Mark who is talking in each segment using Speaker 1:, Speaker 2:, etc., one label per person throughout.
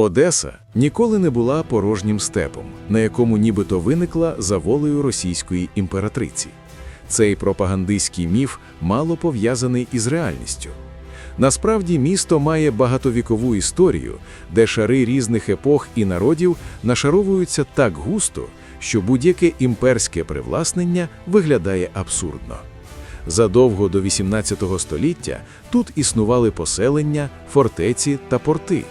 Speaker 1: Одеса ніколи не була порожнім степом, на якому нібито виникла за волею російської імператриці. Цей пропагандистський міф мало пов'язаний із реальністю. Насправді місто має багатовікову історію, де шари різних епох і народів нашаровуються так густо, що будь-яке імперське привласнення виглядає абсурдно. Задовго до XVIII століття тут існували поселення, фортеці та порти.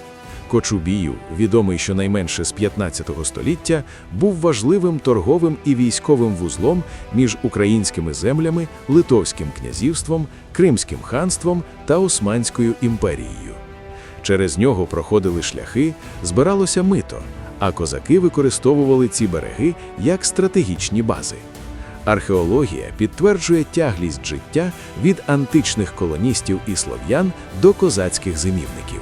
Speaker 1: Кочубію, відомий щонайменше з 15 століття, був важливим торговим і військовим вузлом між українськими землями, Литовським князівством, Кримським ханством та Османською імперією. Через нього проходили шляхи, збиралося мито, а козаки використовували ці береги як стратегічні бази. Археологія підтверджує тяглість життя від античних колоністів і слов'ян до козацьких зимівників.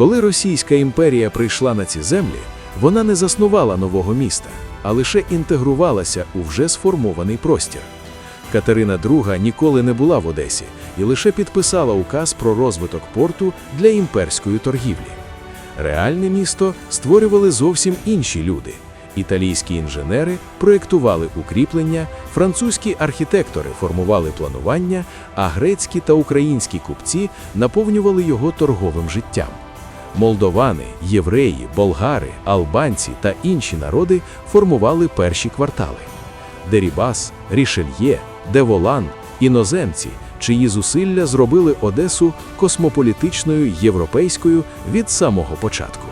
Speaker 1: Коли Російська імперія прийшла на ці землі, вона не заснувала нового міста, а лише інтегрувалася у вже сформований простір. Катерина II ніколи не була в Одесі і лише підписала указ про розвиток порту для імперської торгівлі. Реальне місто створювали зовсім інші люди. Італійські інженери проєктували укріплення, французькі архітектори формували планування, а грецькі та українські купці наповнювали його торговим життям. Молдовани, євреї, болгари, албанці та інші народи формували перші квартали. Дерібас, Рішельє, Деволан, іноземці, чиї зусилля зробили Одесу космополітичною європейською від самого початку.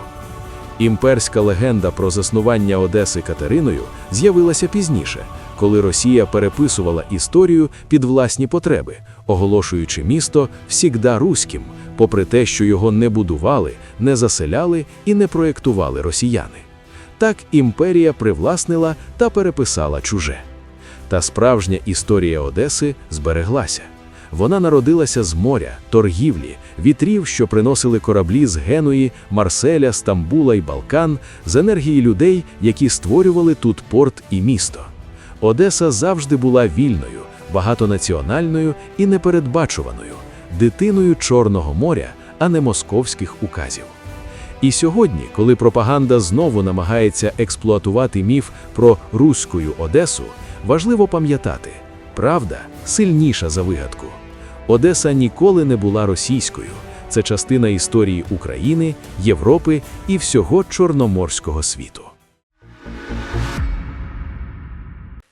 Speaker 1: Імперська легенда про заснування Одеси Катериною з'явилася пізніше, коли Росія переписувала історію під власні потреби, оголошуючи місто всігда руським, попри те, що його не будували, не заселяли і не проєктували росіяни. Так імперія привласнила та переписала чуже. Та справжня історія Одеси збереглася. Вона народилася з моря, торгівлі, вітрів, що приносили кораблі з Генуї, Марселя, Стамбула і Балкан, з енергії людей, які створювали тут порт і місто. Одеса завжди була вільною, багатонаціональною і непередбачуваною, дитиною Чорного моря, а не московських указів. І сьогодні, коли пропаганда знову намагається експлуатувати міф про руську Одесу, важливо пам'ятати, правда сильніша за вигадку. Одеса ніколи не була російською. Це частина історії України, Європи і всього Чорноморського світу.